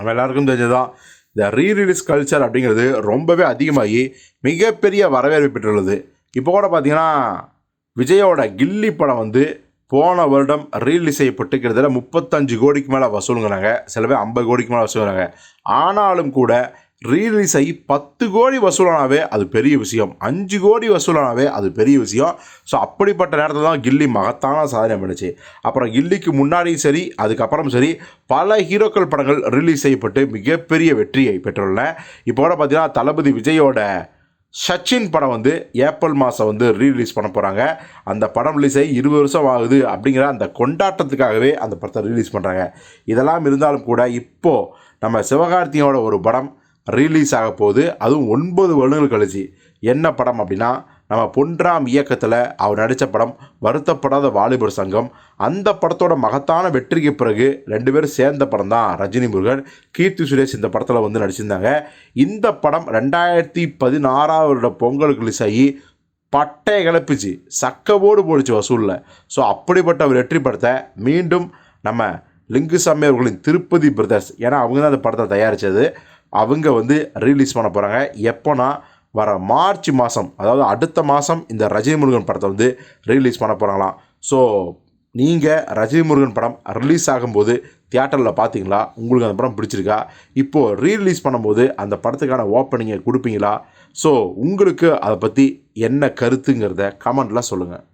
நம்ம எல்லாருக்கும் தெரிஞ்சதுதான் இந்த ரீரிலீஸ் கல்ச்சர் அப்படிங்கிறது ரொம்பவே அதிகமாகி மிகப்பெரிய வரவேற்பு பெற்றுள்ளது. இப்போ கூட பார்த்தீங்கன்னா விஜயோட கில்லி படம் வந்து போன வருடம் ரீலீஸ் செய்யப்பட்டு கிட்டத்தட்ட முப்பத்தஞ்சு கோடிக்கு மேலே வசூலுங்கிறாங்க. சில பேர் ஐம்பது கோடிக்கு மேலே வசூலுங்கிறாங்க. ஆனாலும் கூட ரீரிலீஸ் ஆகி பத்து கோடி வசூலானாவே அது பெரிய விஷயம். அஞ்சு கோடி வசூலானாவே அது பெரிய விஷயம். ஸோ அப்படிப்பட்ட நேரத்தில் தான் கில்லி மகத்தான சாதனை பண்ணுச்சு. அப்புறம் கில்லிக்கு முன்னாடியும் சரி அதுக்கப்புறம் சரி பல ஹீரோக்கள் படங்கள் ரிலீஸ் செய்யப்பட்டு மிகப்பெரிய வெற்றியை பெற்றுள்ளன. இப்போ கூட பார்த்தீங்கன்னா தளபதி விஜயோட சச்சின் படம் வந்து ஏப்ரல் மாதம் வந்து ரீரிலீஸ் பண்ண போகிறாங்க அந்த படம் ரிலீஸ் ஆகி இருபது வருஷம் ஆகுது அப்படிங்கிற அந்த கொண்டாட்டத்துக்காகவே அந்த படத்தை ரிலீஸ் பண்ணுறாங்க இதெல்லாம் இருந்தாலும் கூட இப்போது நம்ம சிவகார்த்தியோட ஒரு படம் ரிலீஸ் ஆக போகுது அதுவும் ஒன்பது வருடங்கள் கழிச்சு. என்ன படம் அப்படின்னா நம்ம பொன்றாம் இயக்கத்தில் அவர் நடித்த படம் வருத்தப்படாத வாலிபர் சங்கம். அந்த படத்தோட மகத்தான வெற்றிக்கு பிறகு ரெண்டு பேரும் சேர்ந்த படம் தான் ரஜினி முருகன் கீர்த்தி சுரேஷ் இந்த படத்தில் வந்து நடிச்சிருந்தாங்க. இந்த படம் ரெண்டாயிரத்தி பதினாறாவது வருட பொங்கலுக்கு ரிலீஸ் ஆகி பட்டையை கிளப்பிச்சு சக்கவோடு போடுச்சு வசூலில். ஸோ அப்படிப்பட்ட ஒரு வெற்றி படத்தை மீண்டும் நம்ம லிங்குசாமி அவர்களின் திருப்பதி பிரதர்ஸ் ஏன்னா அவங்க தான் அந்த படத்தை தயாரித்தது அவங்க வந்து ரிலீஸ் பண்ண போகிறாங்க எப்போனா வர மார்ச் மாதம் அதாவது அடுத்த மாதம் இந்த ரஜினி முருகன் படத்தை வந்து ரிலீஸ் பண்ண போகிறாங்களாம் ஸோ நீங்கள் ரஜினி முருகன் படம் ரிலீஸ் ஆகும்போது தியேட்டரில் பார்த்தீங்களா உங்களுக்கு அந்த படம் பிடிச்சிருக்கா? இப்போது ரீரிலீஸ் பண்ணும்போது அந்த படத்துக்கான ஓப்பனிங்கை கொடுப்பீங்களா? ஸோ உங்களுக்கு அதை பற்றி என்ன கருத்துங்கிறத கமெண்ட்லாம் சொல்லுங்கள்